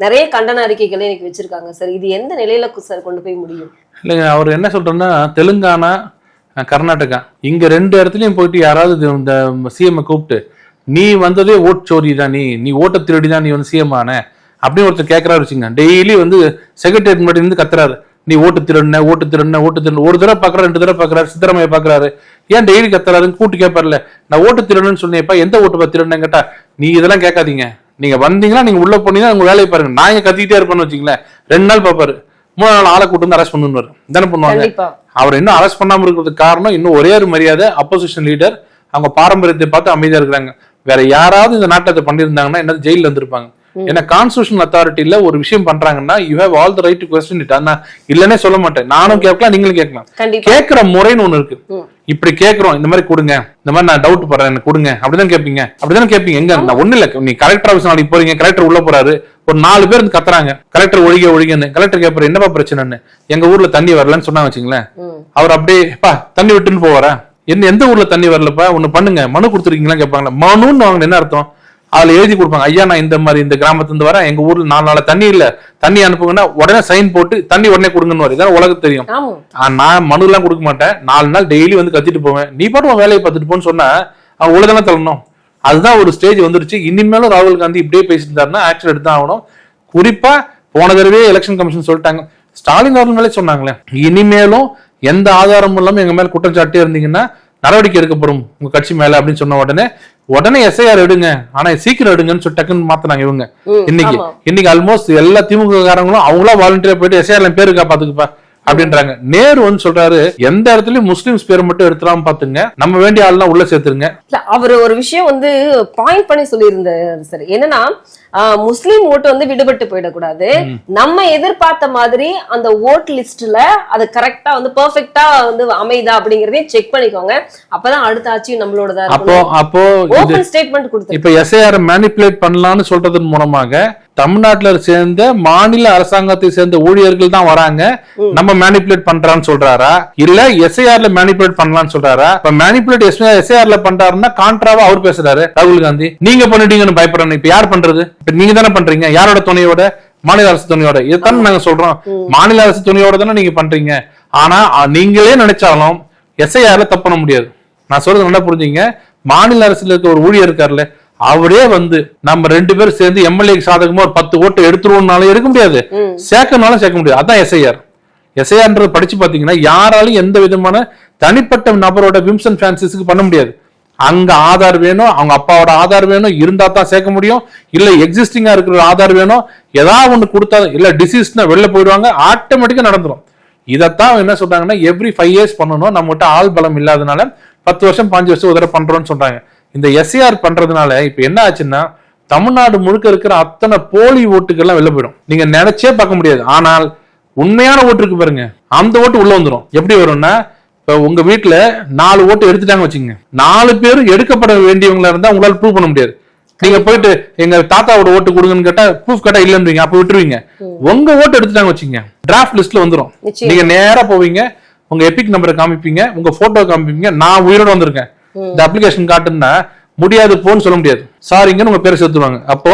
நிறைய கண்டன அறிக்கைகளை இன்னைக்கு வச்சிருக்காங்க சார் இது எந்த நிலையில சார் கொண்டு போய் முடியும்? இல்லைங்க அவர் என்ன சொல்றேன்னா தெலுங்கானா கர்நாடகா. இங்க ரெண்டு இடத்துலயும் போயிட்டு யாராவது இந்த சிஎம் கூப்பிட்டு நீ வந்ததே ஓட் சோரி தான் நீ. நீ ஓட்ட திருடி தான் நீ வந்து சிஎம் ஆன. அப்படின்னு ஒருத்தர் கேட்கறாரு வச்சுங்க டெய்லி வந்து செக்ரட்டரியேட் முன்னாடி இருந்து கத்துறாரு. நீ ஓட்டு திருடின ஓட்டு திருடின ஓட்டு திருடு ஒரு தடவை பாக்குறாரு ரெண்டு தடவை பாக்குறாரு சித்தரமைய பாக்குறாரு. ஏன் டெய்லி கத்துறாருன்னு கூட்டு கேட்பார்ல நான் ஓட்டு திருடுன்னு சொன்னேப்பா எந்த ஓட்டு திருடுனேன்னு கேட்டா நீ இதெல்லாம் கேட்காதீங்க. நீங்க வந்தீங்கன்னா நீங்க உள்ள போனீங்கன்னா உங்க வேலையை பாருங்க. நான் இங்க கத்திக்கிட்டே இருப்பேன்னு வச்சுங்களேன் ரெண்டு நாள் பாப்பாரு. மூணு நாள் ஆளை கூட்டு வந்து அரெஸ்ட் பண்ணுவாரு. தானே பண்ணுவாங்க. அவர் இன்னும் அரெஸ்ட் பண்ணாம இருக்கிறதுக்கு காரணம் இன்னும் ஒரே ஒரு மரியாதை அப்போசிஷன் லீடர் அவங்க பாரம்பரியத்தை பார்த்து அமைதியா இருக்கிறாங்க. வேற யாராவது இந்த நாட்டை அதை பண்ணியிருந்தாங்கன்னா என்ன ஜெயில இருந்திருப்பாங்க. ஏன்னா கான்ஸ்டியூஷன் அத்தாரிட்டியில ஒரு விஷயம் பண்றாங்கன்னா you have all the right to question it ஆனா இல்லனே சொல்ல மாட்டேன். நானும் கேட்கலாம் நீங்களும் கேட்கலாம். கேட்கிற முறைன்னு ஒண்ணு இருக்கு. இப்படி கேக்குறோம் இந்த மாதிரி கொடுங்க இந்த மாதிரி நான் டவுட் படுறேன் எனக்கு கொடுங்க. அப்படிதான் கேட்பீங்க. அப்படிதான் கேட்பீங்க. எங்க நான் ஒண்ணு இல்ல. நீ கலெக்டர் ஆஃபீஸ் நாளைக்கு போறீங்க கலெக்டர் உள்ள போறாரு. ஒரு நாலு பேர் கத்துறாங்க. கலெக்டர் ஒழிக ஒழிகன்னு. கலெக்டர் கேட்பாரு என்னப்பா பிரச்சனைன்னு? எங்க ஊர்ல தண்ணி வரலன்னு சொன்னா வச்சுங்களேன். அவர் அப்படியே பா தண்ணி விட்டுன்னு போவாரா? என்ன எந்த ஊர்ல தண்ணி வரலப்பா? ஒண்ணு பண்ணுங்க. மனு கொடுத்துருக்கீங்களா கேட்பாங்களா மனுன்னு வாங்க என்ன அர்த்தம்? அதுல எழுதி கொடுப்பாங்க ஐயா நான் இந்த மாதிரி இந்த கிராமத்துல இருந்து வரேன். எங்க ஊர்ல நாலு நாள் தண்ணி இல்ல. தண்ணி அனுப்புங்கன்னா உடனே சைன் போட்டு தண்ணி உடனே கொடுங்கன்னு வரும். இதான் உலகம் தெரியும். நான் மனு எல்லாம் கொடுக்க மாட்டேன். நாலு நாள் டெய்லி வந்து கத்திட்டு போவேன். நீ பாட்டு உன் வேலையை பார்த்துட்டு போன்னு சொன்னா அவன் உள்ளதானே தள்ளணும். அதுதான் ஒரு ஸ்டேஜ் வந்துருச்சு. இனிமேலும் ராகுல் காந்தி இப்படியே பேசிட்டு இருந்தாருன்னா ஆக்ஷன் எடுத்து ஆகணும் குறிப்பா போன தடவை எலெக்ஷன் கமிஷன் சொல்லிட்டாங்க. ஸ்டாலின் அவர்களே சொன்னாங்களே இனிமேலும் எந்த ஆதாரமும் இல்லாம எங்க மேல குற்றம் சாட்டி இருந்தீங்கன்னா நடவடிக்கை எடுக்கப்படும் உங்க கட்சி மேல அப்படின்னு சொன்ன உடனே உடனே எஸ்ஐஆர் எடுங்க. ஆனா சீக்கிரம் எடுங்கன்னு சொல்லி டக்குன்னு மாத்தினாங்க இவங்க. இன்னைக்கு. இன்னைக்கு ஆல்மோஸ்ட் எல்லா திமுக காரங்களும் அவங்களா வாலண்டியரா போயிட்டு எஸ்ஐஆர்ல பேர் இருக்கா பாத்துக்குப்பா அப்படின்றாங்க. நேரு வந்து சொல்றாரு எந்த இடத்துலயும் முஸ்லிம்ஸ் பேர் மட்டும் எடுத்துடாம பாத்துங்க நம்ம வேண்டிய ஆள்லாம் உள்ள சேர்த்துருங்க. அவர் ஒரு விஷயம் வந்து பாயிண்ட் பண்ணி சொல்லியிருந்தாரு சார் என்னன்னா முஸ்லிம் ஓட்டு வந்து விடுபட்டு போயிடக்கூடாது. நம்ம எதிர்பார்த்த மாதிரி அந்த ஓட் லிஸ்ட்ல அது கரெக்டா வந்து பெர்ஃபெக்ட்டா வந்து அமைதா அப்படிங்கறதையும் செக் பண்ணிக்கோங்க. அப்பதான் அடுத்த ஆட்சியும் நம்மளோட அப்போ அப்போ ஓபன் ஸ்டேட்மெண்ட் கொடுத்து இப்ப எஸ்ஐஆர் மேனிப்புலேட் பண்ணலாம்னு சொல்றதன் மூலமாக தமிழ்நாட்டுல சேர்ந்த மாநில அரசாங்கத்தை சேர்ந்த ஊழியர்கள் தான் வராங்க. நம்ம மேனிபுலேட் பண்றான்னு சொல்றாரா? இல்ல எஸ்ஐஆர்ல மேனிபுலேட் பண்ணலாம்னு சொல்றாரா? இப்ப மேனிபுலேட் எஸ்ஐஆர்ல பண்றாருன்னா கான்ட்ராவா அவர் பேசுறாரு. ராகுல் காந்தி. நீங்க பண்ணிட்டீங்கன்னு பயப்படுறேன். இப்ப யார் பண்றது? இப்ப நீங்க தானே பண்றீங்க. யாரோட துணையோட? மாநில அரசு துணையோட. இதுதானே நாங்க சொல்றோம். மாநில அரசு துணையோட தானே நீங்க பண்றீங்க. ஆனா நீங்களே நினைச்சாலும் எஸ்ஐஆர்ல தப்பு பண்ண முடியாது. நான் சொல்றது நல்லா புரிஞ்சுங்க. மாநில அரசுல இருக்க ஒரு ஊழியர் இருக்காருல்ல அவரே வந்து நம்ம ரெண்டு பேரும் சேர்ந்து எம்எல்ஏ சாதகமா ஒரு பத்து ஓட்டு எடுத்துருவோம்னாலும் எடுக்க முடியாது. சேர்க்கனாலும் சேர்க்க முடியாது. அதான் எஸ்ஐஆர் எஸ்ஐஆர்ன்றது படிச்சு பாத்தீங்கன்னா யாராலும் எந்த விதமான தனிப்பட்ட நபரோட விம்ஸ் அண்ட் ஃபேன்சிஸ்க்கு பண்ண முடியாது. அங்க ஆதார் வேணும் அவங்க அப்பாவோட ஆதார் வேணும் இருந்தா தான் சேர்க்க முடியும். இல்ல எக்ஸிஸ்டிங்கா இருக்கிற ஆதார் வேணும். ஏதாவது ஒண்ணு கொடுத்தா இல்ல டிசீஸ்னா வெளில போயிடுவாங்க ஆட்டோமேட்டிக்கா நடந்துரும். இதைத்தான் என்ன சொல்றாங்கன்னா எவ்ரி ஃபைவ் இயர்ஸ் பண்ணணும். நம்மகிட்ட ஆள் பலம் இல்லாதனால பத்து வருஷம் பாஞ்சு வருஷம் உதர பண்றோம்னு சொல்றாங்க. இந்த எஸ்ஏஆர் பண்றதுனால இப்ப என்ன ஆச்சுன்னா தமிழ்நாடு முழுக்க இருக்கிற அத்தனை போலி ஓட்டுகள்லாம் வெளில போயிடும். நீங்க நினைச்சே பார்க்க முடியாது. ஆனால் உண்மையான ஓட்டு இருக்கு பாருங்க. அந்த ஓட்டு உள்ள வந்துரும். எப்படி வரும்னா இப்ப உங்க வீட்டுல நாலு ஓட்டு எடுத்துட்டாங்க வச்சுங்க நாலு பேரும் எடுக்கப்பட வேண்டியவங்களா இருந்தா உங்களால ப்ரூவ் பண்ண முடியாது. நீங்க போயிட்டு எங்க தாத்தாவோட ஓட்டு கொடுங்கன்னு கேட்டா ப்ரூஃப் கேட்டா இல்லன்றீங்க அப்ப விட்டுருவீங்க. உங்க ஓட்டு எடுத்துட்டாங்க வச்சுங்க டிராஃப்ட் லிஸ்ட்ல நிச்சயம். நீங்க நேரா போவீங்க. உங்க எபிக் நம்பரை காமிப்பீங்க. உங்க போட்டோ காமிப்பீங்க. நான் உயிரோட வந்திருக்கேன். இந்த அப்ளிகேஷன் காட்டுன்னா முடியாது போன்னு சொல்ல முடியாது. சாரிங்கன்னு உங்க பேரை சேர்த்துவாங்க அப்போ.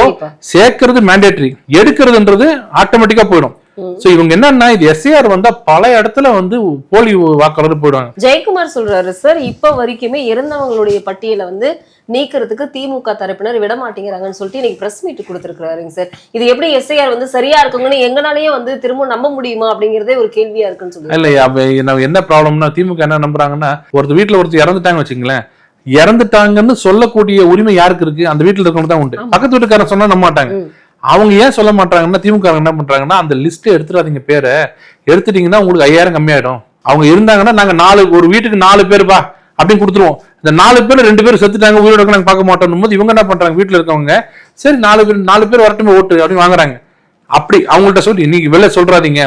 சேர்க்கறது மேண்டேட்டரி எடுக்கிறதுன்றது ஆட்டோமேட்டிக்கா போயிடும். சோ இவங்க என்னன்னா இது எஸ்ஏஆர் வந்தா பல இடத்துல வந்து போலி வாக்காளர் போயிடுவாங்க. ஜெயக்குமார் சொல்றாரு சார் இப்ப வரைக்குமே இறந்தவங்களுடைய பட்டியலை வந்து நீக்கிறதுக்கு திமுக தரப்பினர் விட மாட்டேங்கிறாங்கன்னு சொல்லிட்டு இன்னைக்கு பிரஸ் மீட் கொடுத்துருக்காருங்க சார். இது எப்படி எஸ்ஐஆர் வந்து சரியா இருக்குங்கன்னு எங்கனாலயே வந்து திரும்ப நம்ப முடியுமா? அப்படிங்கறதே ஒரு கேள்வியா இருக்குன்னு சொல்லுவாங்க இல்ல அப்ப என்ன- ப்ராப்ளம்னா திமுக என்ன நம்புறாங்கன்னா ஒருத்தர் வீட்டுல ஒருத்தர் இறந்துட்டாங்க வச்சுங்களேன் இறந்துட்டாங்கன்னு சொல்லக்கூடிய உரிமை யாருக்கு இருக்கு? அந்த வீட்டுல இருக்கவங்க தான் உண்டு. பக்கத்து வீட்டுக்காரன் சொன்னா நம்ப மாட்டாங்க. அவங்க ஏன் சொல்ல மாட்டாங்கன்னா திமுக என்ன பண்றாங்கன்னா அந்த லிஸ்ட் எடுத்துடாதீங்க பேரை. எடுத்துட்டீங்கன்னா உங்களுக்கு ஐயாயிரம் கம்மியாயிடும். அவங்க இருந்தாங்கன்னா நாங்க நாலு ஒரு வீட்டுக்கு நாலு பேருப்பா அப்படின்னு கொடுத்துருவோம். இந்த நாலு பேர் ரெண்டு பேர் செத்துட்டாங்க உயிரோட நாங்க பார்க்க மாட்டோம். போது இவங்க என்ன பண்றாங்க வீட்டுல இருக்கவங்க? சரி நாலு பேர் நாலு பேர் வரட்டுமே ஓட்டு அப்படின்னு வாங்குறாங்க. அப்படி அவங்கள்ட்ட சொல்லி நீங்க வெளில சொல்றாதீங்க.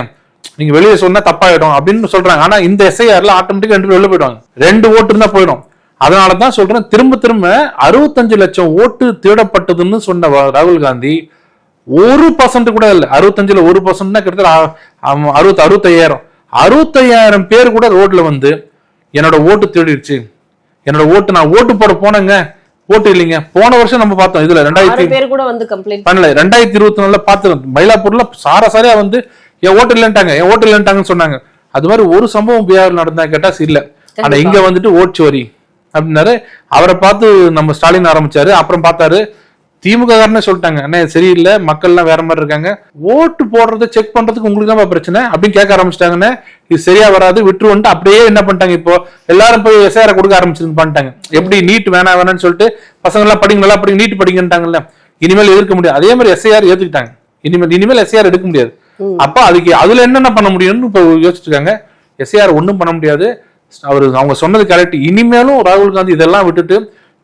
நீங்க வெளியே சொன்னா தப்பாயிடும் அப்படின்னு சொல்றாங்க. ஆனா இந்த எஸ்ஐஆர்ல ஆட்டோமேட்டிக்கா ரெண்டு பேர் வெளில போயிடுவாங்க. ரெண்டு ஓட்டு இருந்தா போயிடும். அதனால தான் சொல்றேன் திரும்ப திரும்ப அறுபத்தஞ்சு லட்சம் ஓட்டு தேடப்பட்டதுன்னு சொன்ன ராகுல் காந்தி ஒரு பர்சன்ட் கூட இல்ல. அறுபத்தஞ்சுல ஒரு பர்சன்ட் தான் கிட்டத்தட்ட அறுபத்து அறுபத்தையாயிரம். அறுபத்தையாயிரம் பேர் கூட ரோட்ல வந்து என்னோட ஓட்டு தேடிடுச்சு. என்னோட ஓட்டு நான் ஓட்டு போட போனேங்க. ஓட்டு இல்லைங்க. போன வருஷம் நம்ம பார்த்தோம் இதுல ரெண்டாயிரத்தி பண்ணல. ரெண்டாயிரத்தி இருபத்தி நாலுல பார்த்து மயிலாப்பூர்ல சாராசாரியா வந்து என் ஓட்டு இல்லைன்ட்டாங்க. என் ஓட்டு இல்லைன்ட்டாங்கன்னு சொன்னாங்க. அது மாதிரி ஒரு சம்பவம் பீகார் நடந்தா கேட்டா இல்ல. ஆனா இங்க வந்துட்டு ஓட்சோரி அப்படின்னாரு. அவரை பார்த்து நம்ம ஸ்டாலின் ஆரம்பிச்சாரு. அப்புறம் பார்த்தாரு திமுக காரனே சொல்லிட்டாங்க அண்ணே சரியில்லை மக்கள் எல்லாம் வேற மாதிரி இருக்காங்க. ஓட்டு போடுறத செக் பண்றதுக்கு உங்களுக்கு தான் பிரச்சனை அப்படின்னு கேட்க ஆரம்பிச்சிட்டாங்கன்னு இது சரியா வராது விட்டுருவன்ட்டு அப்படியே என்ன பண்ணிட்டாங்க இப்போ? எல்லாரும் போய் எஸ்ஆர் கொடுக்க ஆரம்பிச்சிருந்து பண்ணிட்டாங்க எப்படி நீட் வேணாம் வேணாம்னு சொல்லிட்டு பசங்க எல்லாம் படிங்க நல்லா படிங்க நீட் படிங்கன்ட்டாங்கல்ல. இனிமேல் எதிர்க்க முடியாது. அதே மாதிரி எஸ்ஐஆர் ஏத்துக்கிட்டாங்க. இனிமேல் இனிமேல் எஸ்ஐஆர் எடுக்க முடியாது. அப்ப அதுக்கு அதுல என்னென்ன பண்ண முடியும்னு இப்போ யோசிச்சுட்டு இருக்காங்க எஸ்ஐஆர் ஒண்ணும் பண்ண முடியாது. அவர் அவங்க சொன்னது கரெக்ட் இனிமேலும் ராகுல் காந்தி இதெல்லாம் விட்டுட்டு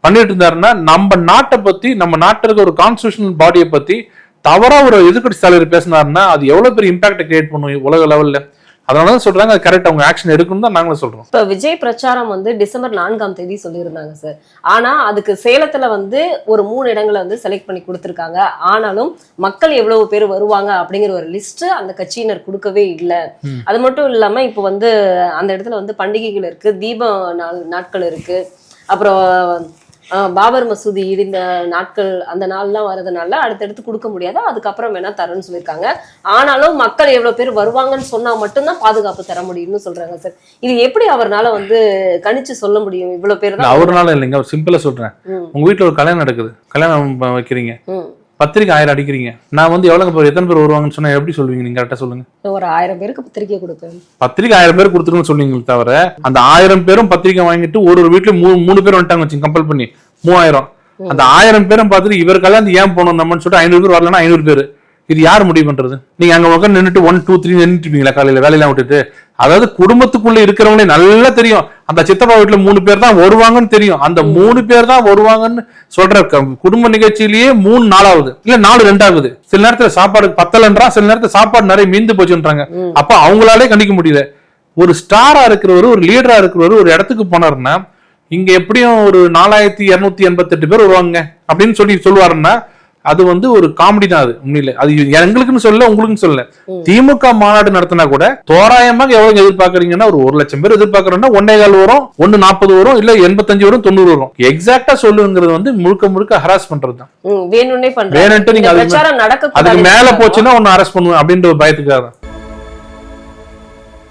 பண்ணிட்டு இருந்தாருன்னா நம்ம நாட்டை பத்தி நம்ம நாட்டில் இருக்க ஒரு கான்ஸ்டியூஷனல் பாடியை பத்தி தவறா ஒரு எதிர்க்கட்சி தலைவர் பேசினாருன்னா அது எவ்வளவு பெரிய இம்பாக்ட் கிரியேட் பண்ணும் உலக லெவல்ல அதனால தான் சொல்றாங்க அது கரெக்ட் அவங்க ஆக்ஷன் எடுக்கணும் தான் நாங்களும் சொல்றோம். இப்ப விஜய் பிரச்சாரம் வந்து டிசம்பர் நான்காம் தேதி சொல்லியிருந்தாங்க சார் ஆனா அதுக்கு சேலத்துல வந்து ஒரு மூணு இடங்களை வந்து செலக்ட் பண்ணி கொடுத்திருக்காங்க. ஆனாலும் மக்கள் எவ்வளவு பேர் வருவாங்க அப்படிங்கிற ஒரு லிஸ்ட் அந்த கட்சியினர் கொடுக்கவே இல்லை. அது மட்டும் இல்லாம இப்போ வந்து அந்த இடத்துல வந்து பண்டிகைகள் இருக்கு தீப நாள் நாட்கள் இருக்கு. அப்புறம் பாபர் மசூதி இடிந்த நாட்கள் அந்த நாள்லாம் வரதுனால அடுத்தடுத்து கொடுக்க முடியாது? அதுக்கப்புறம் வேணா தரேன்னு சொல்லியிருக்காங்க. ஆனாலும் மக்கள் எவ்வளவு பேர் வருவாங்கன்னு சொன்னா மட்டும்தான் பாதுகாப்பு தர முடியும்னு சொல்றாங்க சார். இது எப்படி அவர்னால வந்து கணிச்சு சொல்ல முடியும்? இவ்வளவு பேர் தான் அவர்னால இல்லைங்க சிம்பிளா சொல்றேன். உங்க வீட்டுல ஒரு கல்யாணம் நடக்குது. கல்யாணம் வைக்கிறீங்க. பத்திரிக்கை ஆயிரம் அடிக்கிறீங்க. நான் வந்து எவ்வளவு பேர் எத்தனை பேர் வருவாங்கன்னு சொன்னா எப்படி சொல்லுவீங்க? நீங்க கரெக்டா சொல்லுங்க. ஒரு ஆயிரம் பேருக்கு பத்திரிக்கை கொடுப்பேன். பத்திரிக்கை ஆயிரம் பேர் கொடுத்துருன்னு சொன்னீங்களே தவிர அந்த ஆயிரம் பேரும் பத்திரிக்கை வாங்கிட்டு ஒரு ஒரு வீட்டுல மூணு மூணு பேர் வந்துட்டாங்க வச்சு கம்பல் பண்ணி. மூவாயிரம். அந்த ஆயிரம் பேரும் பார்த்துட்டு இவர் கல்யாணம் ஏன் போகணும் நம்மன்னு சொல்லிட்டு ஐநூறு பேர் வரலன்னா ஐநூறு பேர். இது யார் முடிவு பண்றது? நீங்க அங்க உட்காந்து நின்னுட்டு ஒன் டூ த்ரீ நின்னுட்டு இருப்பீங்களா காலையில? வேலையெல்லாம் விட்டுட்டு அதாவது குடும்பத்துக்குள்ள இருக்கிறவங்களே நல்லா தெரியும். அந்த சித்தப்பா வீட்டுல மூணு பேர் தான் வருவாங்கன்னு தெரியும். அந்த மூணு பேர் தான் வருவாங்கன்னு சொல்ற குடும்ப நிகழ்ச்சியிலேயே மூணு நாளாவது இல்ல நாலு ரெண்டாகுது சில நேரத்துல சாப்பாடு பத்தலன்றா சில நேரத்துல சாப்பாடு நிறைய மீந்து போச்சுன்றாங்க. அப்ப அவங்களாலே கண்டிக்க முடியல. ஒரு ஸ்டாரா இருக்கிறவர் ஒரு லீடரா இருக்கிறவர் ஒரு இடத்துக்கு போனாருன்னா இங்க எப்படியும் ஒரு நாலாயிரத்தி இருநூத்தி எண்பத்தெட்டு பேர் வருவாங்க அப்படின்னு சொல்லி சொல்லுவாருன்னா அது வந்து ஒரு காமெடி தான் அது உண்மையில. அது எங்களுக்குன்னு சொல்ல உங்களுக்குன்னு சொல்ல ம். திமுக மாநாடு நடத்தினா கூட தோராயமாக எவ்வளவு எதிர்பார்க்கறீங்கன்னா ஒரு ஒரு லட்சம் பேர் எதிர்பார்க்கறோம்னா ஒன்னே கால் வரும் ஒன்னு நாற்பது வரும் இல்ல எண்பத்தஞ்சு வரும் தொண்ணூறு வரும். எக்ஸாக்டா சொல்லுங்கிறது வந்து முழுக்க முழுக்க ஹராஸ் பண்றது தான். வேணும்னே நீங்க அதுக்கு மேல போச்சுன்னா ஒன்னு அரெஸ்ட் பண்ணுவேன் அப்படின்ற ஒரு பயத்துக்காக